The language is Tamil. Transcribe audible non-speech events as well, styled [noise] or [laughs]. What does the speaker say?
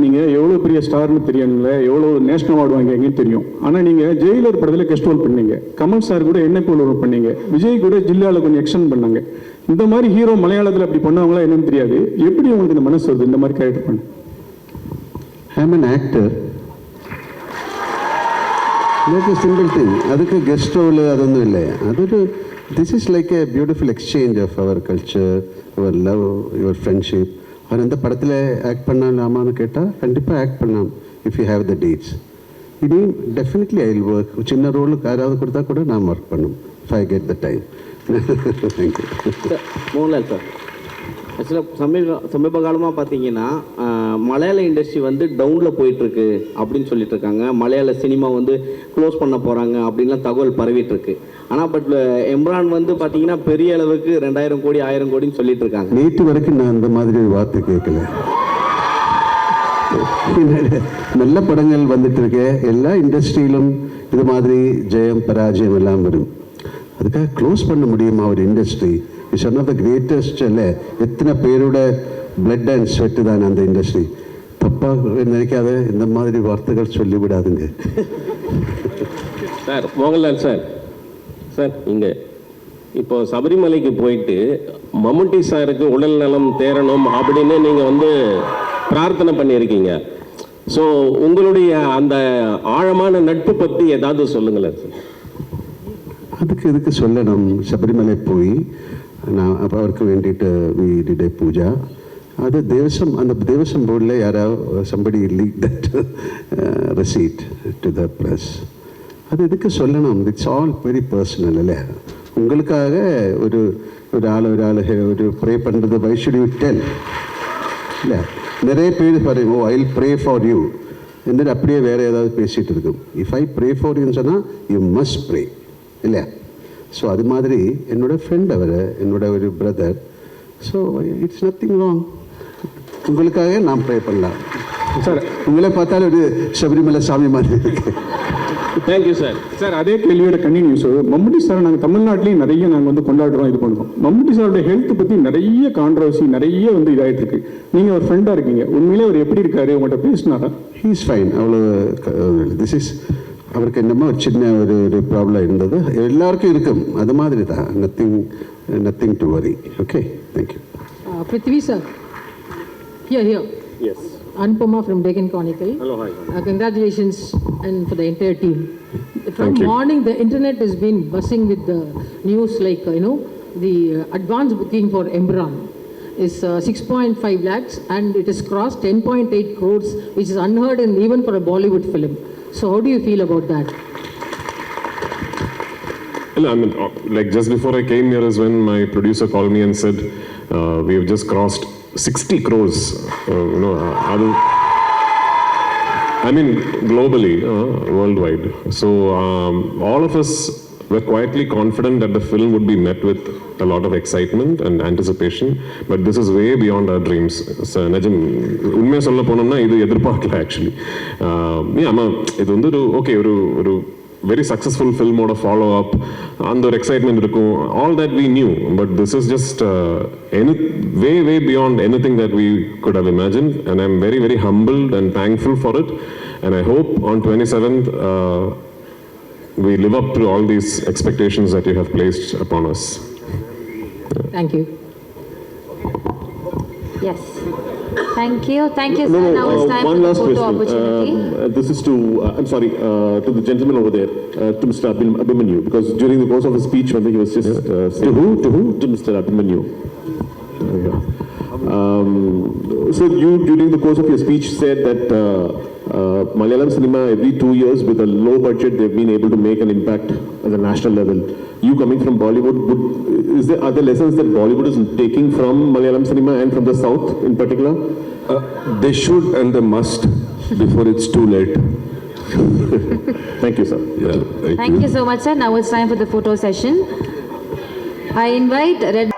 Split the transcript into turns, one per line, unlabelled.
நீங்க எவ்வளவு பெரிய ஸ்டார்னு தெரியல எவ்வளவு நேஷனல் அவார்டு வாங்கிங்கன்னு தெரியும் ஆனா நீங்க ஜெயிலர் படத்துல கெஸ்ட் ரோல் பண்ணீங்க கமல் சார் கூட என்ன போல் ரோல் பண்ணீங்க விஜய் கூட ஜில்லால கொஞ்சம் எக்ஸ்டன் பண்ணாங்க இந்த மாதிரி ஹீரோ மலையாளத்துல அப்படி பண்ணவங்களா என்னன்னு தெரியாது எப்படி உங்களுக்கு இந்த மனசு வருது இந்த மாதிரி கேரக்டர் பண்ண
ஐ ஆம் an ஆக்டர் ഇതൊക്കെ സിമ്പിൾ തിങ് അതൊക്കെ ഗസ്റ്റ് റോള് അതൊന്നും ഇല്ല അതൊരു this is like a beautiful exchange of our culture our love your friendship அவர் எந்த படத்தில் ஆக்ட் பண்ணலாமான்னு கேட்டால் கண்டிப்பாக ஆக்ட் பண்ணலாம் if you have the dates இனி டெஃபினெட்லி ஐ வில் ஒர்க் சின்ன ரோலுக்கு யாராவது கொடுத்தா கூட நான் ஒர்க் பண்ணும் I get the time
thank you Mohanlal sir ஆக்சுவலாக சமீப சமீப காலமாக பார்த்தீங்கன்னா மலையாள இண்டஸ்ட்ரி வந்து டவுனில் போயிட்டுருக்கு அப்படின்னு சொல்லிட்டு இருக்காங்க மலையாள சினிமா வந்து க்ளோஸ் பண்ண போகிறாங்க அப்படின்லாம் தகவல் பரவிட்டுருக்கு. ஆனால் பட் எம்ரான் வந்து பார்த்தீங்கன்னா பெரிய அளவுக்கு ரெண்டாயிரம் கோடி ஆயிரம் கோடின்னு சொல்லிட்டு இருக்காங்க
நேற்று வரைக்கும் நான் அந்த மாதிரி ஒரு வார்த்தை கேட்கல. நல்ல படங்கள் வந்துட்டு இருக்கு எல்லா இண்டஸ்ட்ரியிலும் இது மாதிரி ஜெயம் பராஜயம் எல்லாம் வரும். அதுக்காக க்ளோஸ் பண்ண முடியுமா ஒரு industry it's one of the greatest இல்லை எத்தனை பேரோட பிளட் அண்ட் ஸ்வெட்டு தான் அந்த இண்டஸ்ட்ரி தப்பாக நினைக்காத இந்த மாதிரி வார்த்தைகள் சொல்லிவிடாதுங்க
சார் மோகன்லால் சார் சார் இங்கே இப்போ சபரிமலைக்கு போயிட்டு மம்முட்டி சாருக்கு உடல் நலம் தேரணும் அப்படின்னு நீங்கள் வந்து பிரார்த்தனை பண்ணியிருக்கீங்க ஸோ உங்களுடைய அந்த ஆழமான நட்பு பற்றி ஏதாவது சொல்லுங்களேன்
அதுக்கு இதுக்கு சொல்லணும் சபரிமலை போய் நான் அப்போ அவருக்கு வேண்டிட்டு வி டிட் ஏ பூஜா அது தேவசம் அந்த தேவசம் போர்டில் யாராவது somebody leak that receipt to the press அது இதுக்கு சொல்லணும் இட்ஸ் ஆல் வெரி பர்சனல் இல்லை உங்களுக்காக ஒரு ஒரு ஆள் ஒரு ஆள் ஒரு ப்ரே பண்ணுறது வை ஷுட் யூ டெல் இல்லை நிறைய பேர் பாருங்க oh I pray for you എന്നിട്ട് அப்படியே வேற ஏதாவது பேசிட்டு இருக்கும் இஃப் ஐ ப்ரே ஃபார் யூன்னு சொன்னால் யூ மஸ்ட் ப்ரே இல்லையா ஸோ அது மாதிரி என்னோட ஃப்ரெண்ட் அவர் என்னோட ஒரு brother so it's nothing wrong உங்களுக்காக நான் ப்ரே பண்ணலாம். சார் உங்களை பார்த்தாலும் ஒரு சபரிமலை சாமி மாதிரி. இருக்கு
தேங்க்யூ சார்
சார் அதே கேள்வியோட கண்டினியூஸ் மம்முட்டி சார் நாங்கள் தமிழ்நாட்டிலேயும் நிறைய நாங்கள் வந்து கொண்டாடுறோம் இது பண்ணுறோம் மம்முட்டி சாரோட ஹெல்த் பற்றி நிறைய கான்ட்ரவர்சி நிறைய வந்து இதாயிட்டு இருக்கு நீங்கள் ஒரு ஃப்ரெண்டாக இருக்கீங்க. உண்மையிலே அவர் எப்படி இருக்காரு? உங்கள்கிட்ட பேசினாரா?
ஹீஸ் ஃபைன் அவ்வளோ திஸ் இஸ் அவருக்கு என்னமோ ஒரு சின்ன ஒரு ஒரு ப்ராப்ளம் இருந்தது எல்லாருக்கும் இருக்கும் அது மாதிரி தான் nothing nothing to worry okay thank you
Uh, Prithvi sir. Here, here.
Yes
Anupama from Deccan Chronicle.
Hello, hi.
Uh, congratulations and for the entire team. From morning, the internet has been buzzing with the news like, uh, you know, the uh, advance booking for Emran is uh, 6.5 lakhs and it has crossed 10.8 crores, which is unheard in even for a Bollywood film. So how do you feel about that?
I mean, uh, like just before I came here is when my producer called me and said, uh, we have just crossed 60 crores. Uh, you know, uh, I mean, globally, uh, worldwide. So um, all of us were quietly confident that the film would be met with a lot of excitement and anticipation. But this is way beyond our dreams. So, நிஜம் உண்மையாக சொல்ல போனோம்னா இது எதிர்பார்க்கல ஆக்சுவலி ஆமாம் இது வந்து ஒரு ஓகே ஒரு ஒரு வெரி சக்ஸஸ்ஃபுல் ஃபில்மோட ஃபாலோ அப் அந்த ஒரு எக்ஸைட்மெண்ட் இருக்கும் all that we knew but this is just any way way beyond anything that we could have imagine and I am very very humbled and thankful for it and I hope on twenty seventh we live up to all these expectations that you have placed upon us.
Thank you.
Yes. Thank you. Thank you,
No,
sir.
no,
Now it's
uh,
time for
one
the
last
photo
question.
opportunity.
Um, uh, This is to, uh, I'm sorry, uh, to the gentleman over there, uh, to Mr. Abhim- Abhimanyu, because during the course of his speech, when he was just uh, saying... To who? To who? To Mr. Abhimanyu. Uh, yeah. Um, So you, during the course of your speech, said that uh, uh, Malayalam cinema, every two years, with a low budget, they've been able to make an impact at the national level. You coming from Bollywood, would, is there, are there lessons that Bollywood is taking from Malayalam cinema and from the South in particular?
Uh, They should and they must before it's too late. [laughs]
Thank you, sir.
Yeah,
Thank you so much, sir. Now it's time for the photo session. I invite Red.